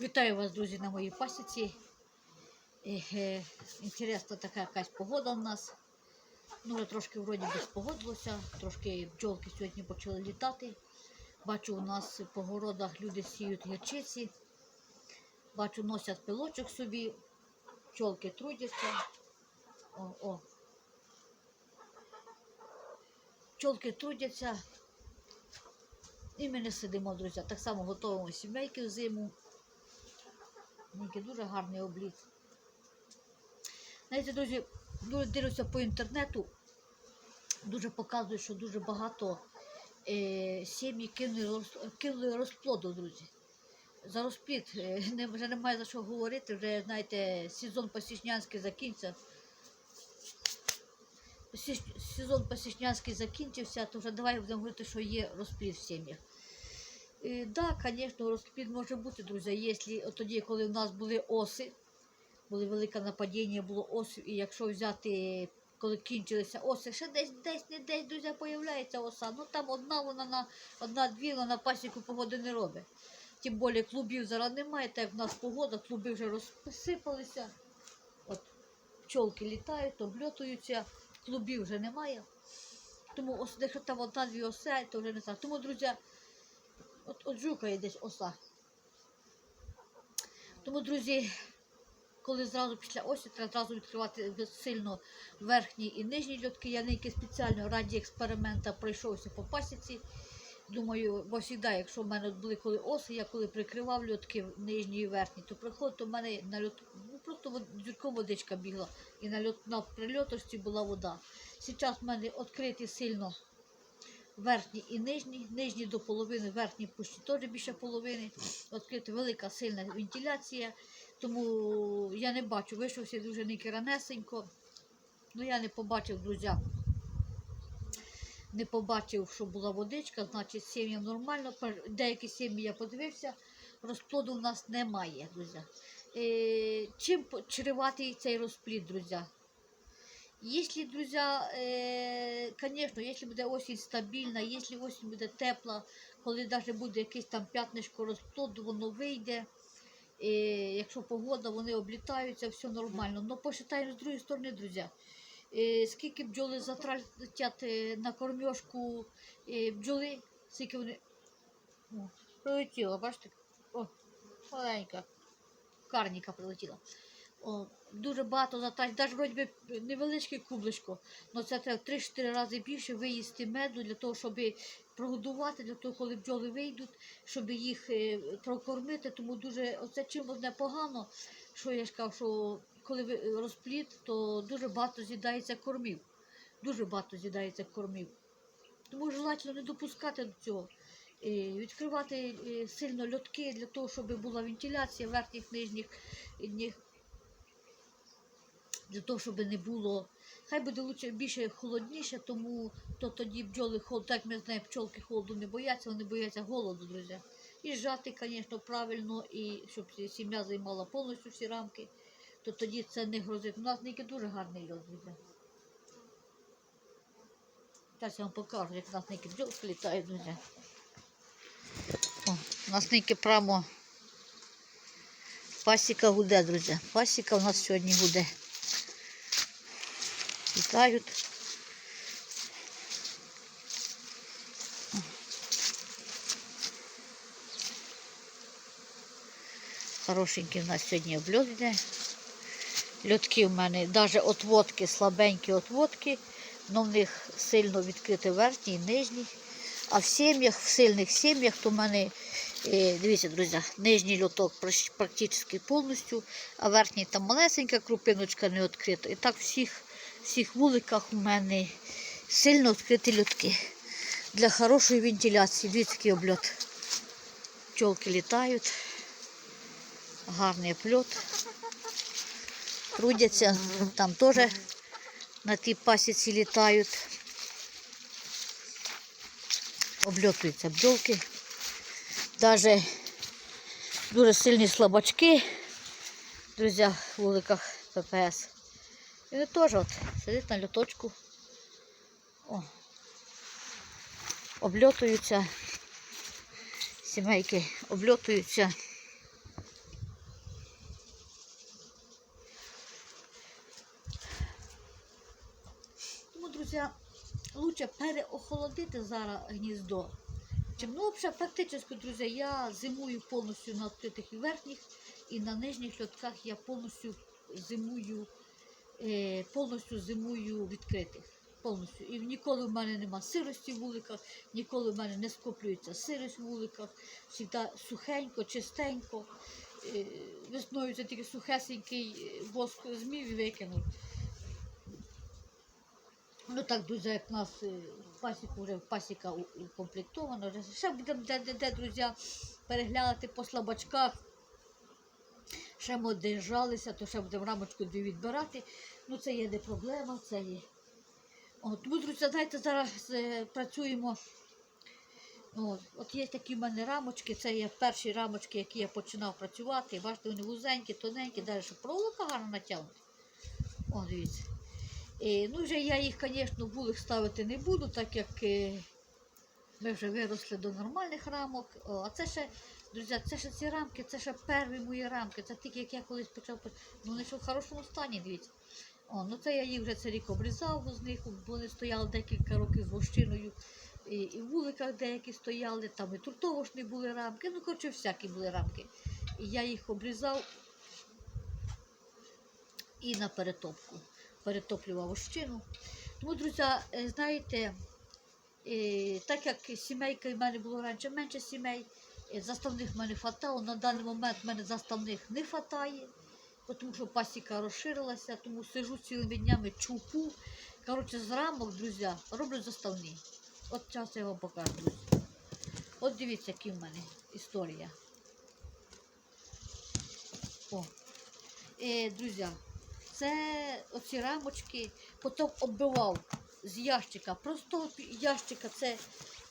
Вітаю вас, друзі, на моїй пасіці. Е, Інтересна така якась погода у нас. Ну, вже трошки вроді би спогодилося, трошки бджолки сьогодні почали літати. Бачу, у нас по городах люди сіють гірчиці. Бачу, носять пилочок собі, пчолки трудяться. О, о. Пчолки трудяться. І ми не сидимо, друзі. Так само готуємо сімейки в зиму. Який дуже гарний обліт. Знаєте, друзі, дуже дивлюся по інтернету, дуже показують, що дуже багато е, сім'ї кинули, кинули розплоду, друзі. За розплід е, не, вже немає за що говорити, вже, знаєте, сезон посічнянський закінчився. Сезон посічнянський закінчився, то вже давай будемо говорити, що є розплід в сім'ях. Так, да, звісно, розплід може бути, друзі, якщо от тоді, коли в нас були оси, були велике нападіння, було осів, і якщо взяти, коли кінчилися оси, ще десь, десь, не десь, друзі, появляється оса. Ну там одна вона на одна-дві вона на пасіку погоди не робить. Тим більше клубів зараз немає, так як в нас погода, клуби вже розсипалися. От пчолки літають, обльотуються, клубів вже немає. Тому ос, якщо там одна-дві оси, то вже не так. Тому, друзі, От, от жукає десь оса. Тому, друзі, коли зразу після осі, треба зразу відкривати сильно верхні і нижні льотки. Я неякі спеціально раді експеримента пройшовся по пасіці. Думаю, бо завжди, якщо в мене були коли оси, я коли прикривав льотки нижні і верхні, то приходить у мене на льот, ну просто дзюрком водичка бігла, і на льот на прильотості була вода. Зараз в мене відкриті сильно верхні і нижні, нижні до половини, верхні пущі теж більше половини. Відкрита велика сильна вентиляція, тому я не бачу, вийшовся дуже ники ранесенько. Ну я не побачив, друзі. Не побачив, що була водичка, значить сім'ям нормально. Деякі сім'ї я подивився, розплоду в нас немає, друзі. Е, чим чреватий цей розплід, друзі? Если, друзья, е, конечно, если буде осінь стабільна, якщо осінь буде тепла, коли навіть буде якесь там п'ятнишко розплоду, воно вийде. Е, якщо погода, вони облітаються, все нормально. Но посчитаємо з другої сторони, друзі. Е, скільки бджоли затратять е, на кормьошку е, бджоли, скільки вони. О, прилетіла, бачите? О, маленька. Карніка прилетіла. О, дуже багато затратить, навіть вроді невеличке кубличко, але це треба 3-4 рази більше виїсти меду для того, щоб прогодувати, для того, коли бджоли вийдуть, щоб їх е, прокормити. Тому дуже оце чим одне погано, що я ж кажу, що коли е, розплід, то дуже багато з'їдається кормів. Дуже багато з'їдається кормів. Тому желательно не допускати до цього. Е, Відкривати е, сильно льотки для того, щоб була вентиляція верхніх нижніх для того, щоб не було. Хай буде лучше більше холодніше, тому то тоді бджоли холод, так ми знаємо, пчолки холоду не бояться, вони бояться голоду, друзі. І жати, звісно, правильно, і щоб сім'я займала повністю всі рамки, то тоді це не грозить. У нас ніки дуже гарний льот, друзі. Зараз я вам покажу, як у нас ніки бджолки літають, друзі. О, у нас ніки прямо пасіка гуде, друзі. Пасіка у нас сьогодні гуде. Літають. Хорошенький в нас сьогодні обльот йде. Льотки в мене, навіть отводки, слабенькі отводки, але в них сильно відкриті верхні і нижні. А в сім'ях, в сильних сім'ях, то в мене, е, дивіться, друзі, нижній льоток практично повністю, а верхній там малесенька крупиночка не відкрита. І так всіх, всіх вуликах у мене сильно відкриті льотки. Для хорошої вентиляції. Дивіться, який обльот. Пчолки літають. Гарний обльот. Трудяться, там теж на тій пасіці літають. Обльотуються бджолки. Даже дуже сильні слабачки, друзі, в вуликах ППС. Він теж от сидить на люточку. О. Обльотуються. Сімейки обльотуються. Тому, друзі, краще переохолодити зараз гніздо. Чим ну, взагалі, фактично, друзі, я зимую повністю на відкритих верхніх, і на нижніх льотках я повністю зимую повністю зимую відкритих. Повністю. І ніколи в мене нема сирості в вуликах, ніколи в мене не скоплюється сирость в вуликах, завжди сухенько, чистенько. Е, Весною це тільки сухесенький е, воск змів і викинув. Ну так, друзі, як в нас е, пасіку вже пасіка укомплектована. Ще будемо де, де, де, друзі, переглянути по слабачках. Ще ми держалися, то ще будемо рамочку відбирати. Ну це є не проблема, це є. От, тому, друзі, знаєте, зараз е, працюємо. От, от є такі в мене рамочки, це є перші рамочки, які я починав працювати. Бачите, вони вузенькі, тоненькі, далі проволока гарно натягнута. О, дивіться. Е, ну, вже я їх, звісно, вулик ставити не буду, так як е, ми вже виросли до нормальних рамок. О, а це ще, друзі, це ще ці рамки, це ще перші мої рамки. Це тільки як я колись почав. Ну, вони ще в хорошому стані, дивіться. О, ну це я їх вже цей рік обрізав з них, бо вони стояли декілька років з вощиною. І, і в вуликах деякі стояли, там і туртовошні були рамки, ну, коротше, всякі були рамки. І я їх обрізав і на перетопку. Перетоплював вощину. Тому, друзі, е, знаєте, е, так як сімейка в мене було раніше менше сімей, заставних в мене хватало, на даний момент в мене заставних не вистачає, тому що пасіка розширилася, тому сижу цілими днями чупу. Коротше, з рамок, друзі, роблю заставні. От зараз я вам покажу. От дивіться, які в мене історія. О. Е, друзі, це оці рамочки потім оббивав з ящика. Просто ящика, це,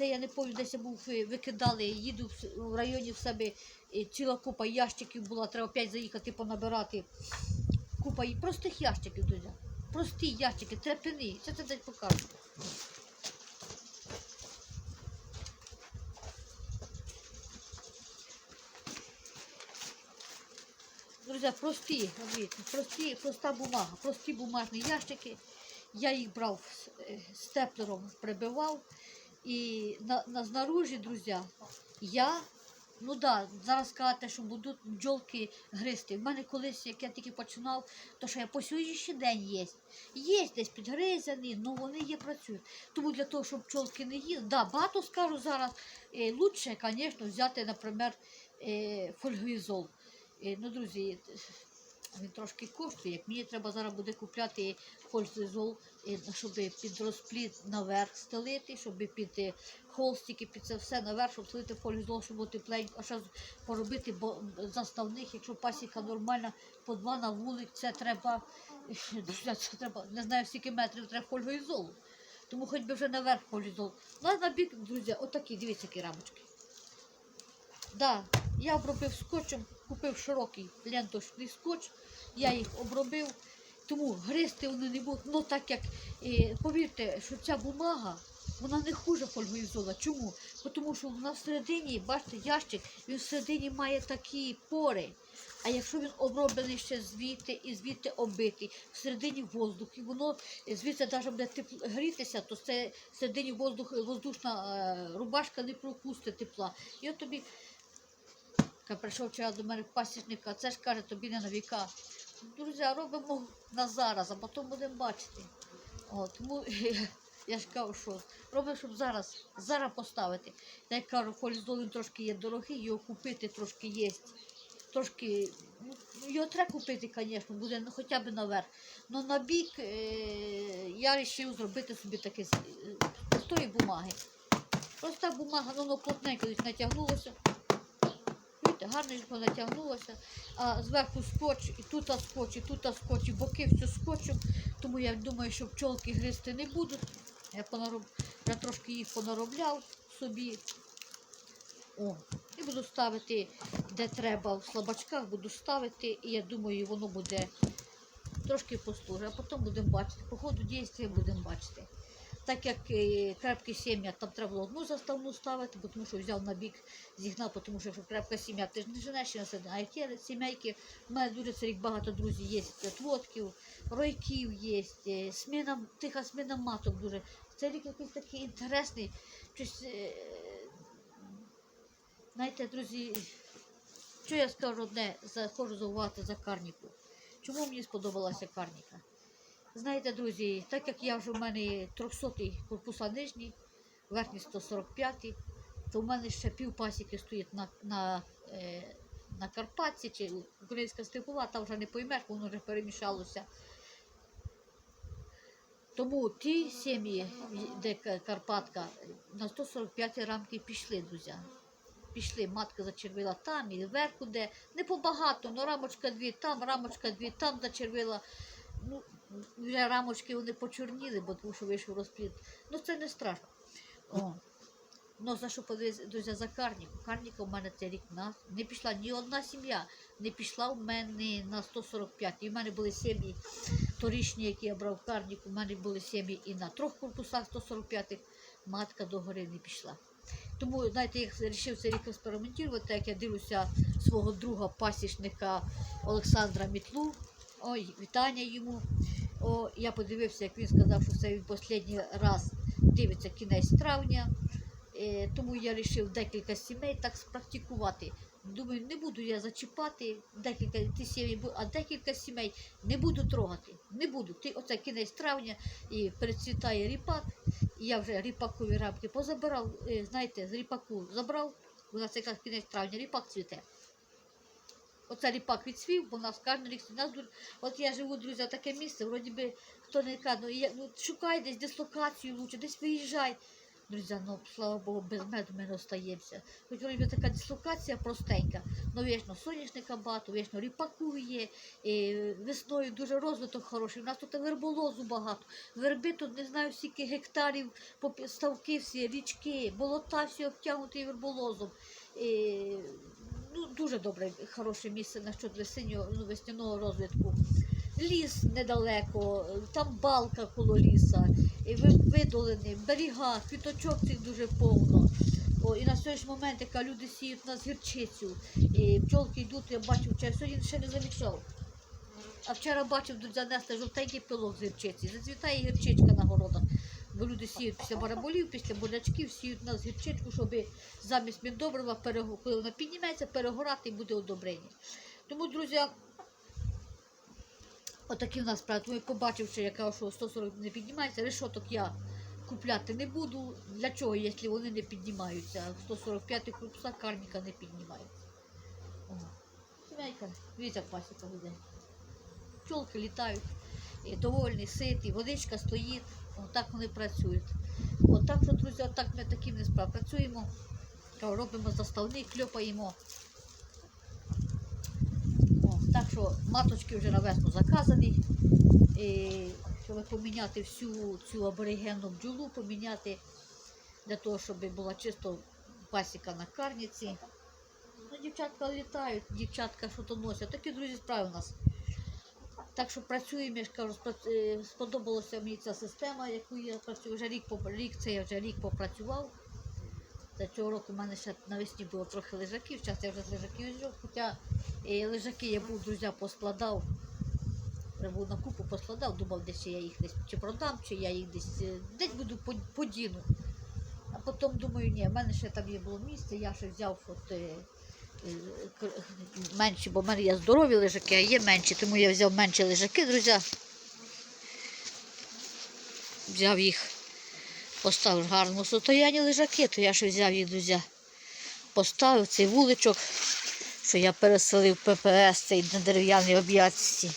це я не пам'ятаю, десь я був, е, викидали, їду в, районі в себе е, ціла купа ящиків була, треба опять заїхати понабирати. Купа простих ящиків, друзі. Прості ящики, трепини. Це це десь покажу. Друзі, прості, прості, проста бумага, прості бумажні ящики. Я їх брав з- е, степлером, прибивав. І на, на знаружі, друзі, я, ну да, зараз сказати, що будуть бджолки гризти. В мене колись, як я тільки починав, то що я по сьогоднішній день є. Є десь підгризані, але вони є працюють. Тому для того, щоб пчолки не їли, да, багато скажу зараз, е, лучше, звісно, взяти, наприклад, е, фольгоізол. Е, Ну, друзі, він трошки коштує. Як мені треба зараз буде купляти фользизол, щоб під розпліт наверх стелити, щоб під е, холстики, під це все наверх, щоб стелити фользизол, щоб було тепленько, а ще поробити бо заставних, якщо пасіка нормальна, по два на вулик, це треба, це треба, не знаю, скільки метрів треба фольгоізолу. Тому хоч би вже наверх фольгоізол. Ну, на бік, друзі, отакі, дивіться, які рамочки. Да, я обробив скотчем, купив широкий ленточний скотч, я їх обробив, тому гризти вони не будуть. Ну так як, е, повірте, що ця бумага, вона не хуже фольгоізола. Чому? Тому що вона всередині, бачите, ящик, він всередині має такі пори. А якщо він оброблений ще звідти і звідти оббитий, всередині воздух, і воно е, звідси навіть буде тепло грітися, то це всередині воздух, воздушна е, рубашка не пропустить тепла. І от тобі Ка прийшов вчора до мене пасічник, а це ж каже, тобі не на віка. Друзі, робимо на зараз, а потім будемо бачити. О, тому я ж кажу, що робимо, щоб зараз, зараз поставити. Та як кажу, фоліздол він трошки є дорогий, його купити трошки є. Трошки, ну, його треба купити, звісно, буде ну, хоча б наверх. Ну на бік е, я вирішив зробити собі таке з, е, тої бумаги. Проста бумага, ну, воно плотненько натягнулося. Гарненько натягнулося, а зверху скотч, і тут скотч, і тут скотч, і боки все скотчем. Тому я думаю, що пчолки гризти не будуть. Я, понароб... я трошки їх понаробляв собі. О, і буду ставити, де треба, в слабачках буду ставити, і я думаю, воно буде трошки послужить, а потім будемо бачити. По ходу дійства будемо бачити. Так як е, сім'я, там треба було одну заставну ставити, бо тому що взяв на бік, зігнав, тому що якщо крепка сім'я, ти ж не женеш на себе. А як є сімейки, в мене дуже рік багато друзів є, отводків, ройків є, е, сміна, тиха сміна маток дуже. Цей рік якийсь такий інтересний. Щось, е, знаєте, друзі, що я скажу одне, захожу зауважити за карніку. Чому мені сподобалася карніка? Знаєте, друзі, так як я вже в мене 300-й корпуса нижній, верхній 145-й, то в мене ще пів пасіки стоїть на, на, е, на Карпатці чи українська степова, там вже не поймеш, воно вже перемішалося. Тому ті сім'ї, де Карпатка, на 145 рамки пішли, друзі. Пішли, матка зачервила там і вверху, де не побагато, ну рамочка дві там, рамочка дві там зачервила. Ну, вже рамочки вони почорніли, бо тому що вийшов розплід. Ну це не страшно. О. Ну, за що подивитися, друзі, за карніку. Карніка в мене цей рік на не пішла ні одна сім'я, не пішла в мене на 145. І в мене були сім'ї торічні, які я брав карніку, в мене були сім'ї і на трьох корпусах 145 матка до гори не пішла. Тому, знаєте, я вирішив цей рік експериментувати, як я дивлюся свого друга пасічника Олександра Мітлу. Ой, вітання йому. О, я подивився, як він сказав, що це він останній раз дивиться кінець травня. Е, тому я вирішив декілька сімей так спрактикувати. Думаю, не буду я зачіпати декілька ті сімей, а декілька сімей не буду трогати. Не буду. Ти оце кінець травня і перецвітає ріпак. І я вже ріпакові рамки позабирав. Е, знаєте, з ріпаку забрав. У нас якраз кінець травня ріпак цвіте. Оце ріпак відсвів, бо у нас кожен рік нас. От я живу, друзі, в таке місце, вроді би хто не каже, ну, я, ну шукай десь дислокацію лучше, десь виїжджай. Друзі, ну слава Богу, без меду ми не остаємося. Хоч вроді така дислокація простенька, ну вічно соняшника багато, вічно ріпаку є, і весною дуже розвиток хороший. У нас тут верболозу багато. Верби тут не знаю скільки гектарів, ставки всі, річки, болота всі обтягнуті верболозом. І, ну, дуже добре, хороше місце на щодо весеннього, ну, весняного розвитку. Ліс недалеко, там балка коло ліса, і ви- видолини, берега, квіточок цих дуже повно. О, і на сьогоднішній момент, яка люди сіють на гірчицю, і пчолки йдуть, я бачив, вчора сьогодні ще не замічав. А вчора бачив, тут занесли жовтенький пилок з гірчиці. Зацвітає гірчичка на городах. Бо люди сіють після бараболів, після бурячків, сіють на гірчичку, щоб замість міндобрива, коли вона підніметься, перегорати і буде одобрення. Тому, друзі, отакі в нас справи. Тому я побачивши, яка що 140 не піднімається, решоток я купляти не буду. Для чого, якщо вони не піднімаються? 145 корпуса карніка не піднімається. Сімейка, дивіться, пасіка буде. Пчолки літають, довольні, ситі, водичка стоїть, отак вони працюють. Отак, що, друзі, отак ми таким не справ працюємо, робимо заставний, кльопаємо. Так що маточки вже на весну заказані. І, щоб поміняти всю цю аборигенну бджолу, поміняти для того, щоб була чисто пасіка на карніці. Ну, дівчатка літають, дівчатка що то носять. Такі друзі справи у нас. Так що працюємо, я ж кажу, е, сподобалася мені ця система, яку я працюю. Вже рік, рік це я вже рік попрацював. Та цього року в мене ще навесні було трохи лежаків, зараз я вже з лежаків взяв, хоча е, лежаки я був, друзі, поскладав. Був на купу поскладав, думав, десь я їх десь чи продам, чи я їх десь, е, десь буду по- подіну. А потім думаю, ні, в мене ще там є було місце, я ще взяв от, менші, бо в мене є здорові лежаки, а є менші, тому я взяв менші лежаки, друзі. Взяв їх, поставив в гарному состоянні лежаки, то я ще взяв їх, друзі. Поставив цей вуличок, що я переселив ППС, цей на дерев'яній об'ятці.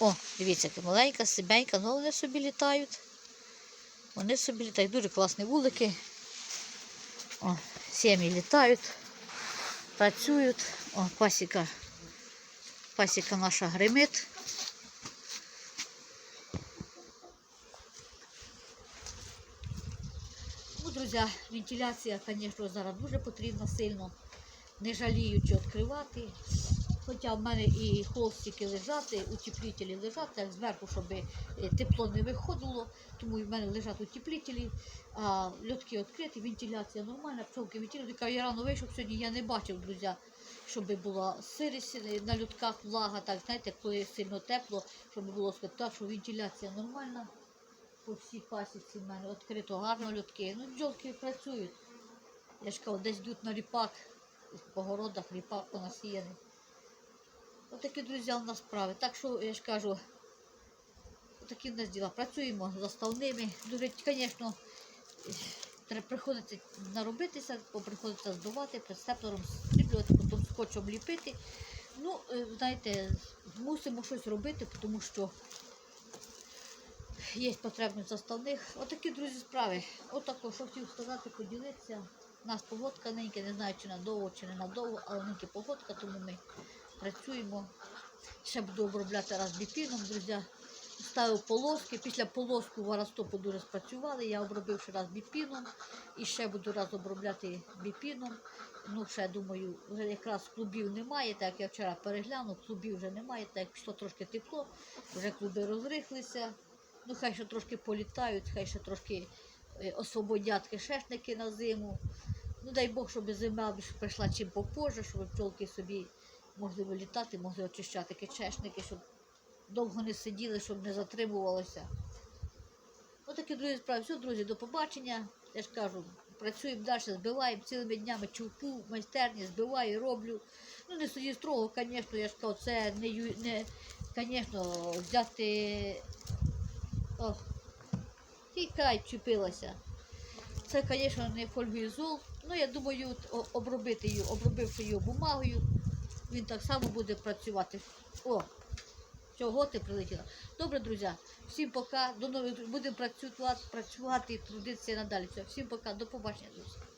О, дивіться, маленька, сибенька, ну вони собі літають. Вони собі літають, дуже класні вулики. О, сім'ї літають, працюють. О, пасіка. Пасіка наша гримить. Ну, друзі, вентиляція, звісно, зараз дуже потрібна сильно, не жаліючи відкривати. Хоча в мене і холстики лежать, утеплителі лежать, так зверху, щоб е, тепло не виходило, тому в мене лежать утеплителі, а льотки відкриті, вентиляція нормальна, пчолки вентилюють. Я рано вийшов сьогодні, я не бачив, друзі, щоб була сирість е, на льотках, влага, так, знаєте, коли сильно тепло, щоб було сказати, що вентиляція нормальна. По всій пасіці в мене відкрито гарно льотки. Ну, бджолки працюють. Я ж кажу, десь йдуть на ріпак, по городах ріпак понасіяний. Отакі, друзі, у нас справи. Так що, я ж кажу, такі в нас діла. Працюємо заставними. Дуже, звісно, треба приходиться наробитися, приходиться здувати, престеплером стріблювати, потім скотчем ліпити. Ну, е, знаєте, мусимо щось робити, тому що є потребність заставних. Отакі, друзі, справи. Отако, що хотів сказати, поділитися. У нас погодка ненька, не знаю, чи надовго, чи не надовго, але ненька погодка, тому ми працюємо. Ще буду обробляти раз біпіном, друзі. Ставив полоски. Після полоску варостопу дуже спрацювали. Я обробив ще раз біпіном і ще буду раз обробляти біпіном. Ну, ще думаю, вже якраз клубів немає, так як я вчора переглянув, клубів вже немає, так як пішло трошки тепло, вже клуби розрихлися. Ну, хай ще трошки політають, хай ще трошки е, освободять кишечники на зиму. Ну, дай Бог, щоб зима прийшла чим попозже, щоб пчолки собі могли вилітати, могли очищати кишечники, щоб довго не сиділи, щоб не затримувалося. Отакі друзі справи. Все, друзі, до побачення. Я ж кажу, працюємо далі, збиваємо цілими днями чувку, в майстерні, збиваю, роблю. Ну, не судді строго, звісно, я ж кажу, це не, не звісно, взяти. Ох, тікай, чіпилася. Це, звісно, не фольгоізол. Ну, я думаю, обробити її, обробивши її бумагою, він так само буде працювати. О, чого ти прилетіла? Добре, друзі, всім пока. До нових будемо працювати, працювати і трудитися надалі. Всім пока, до побачення, друзі.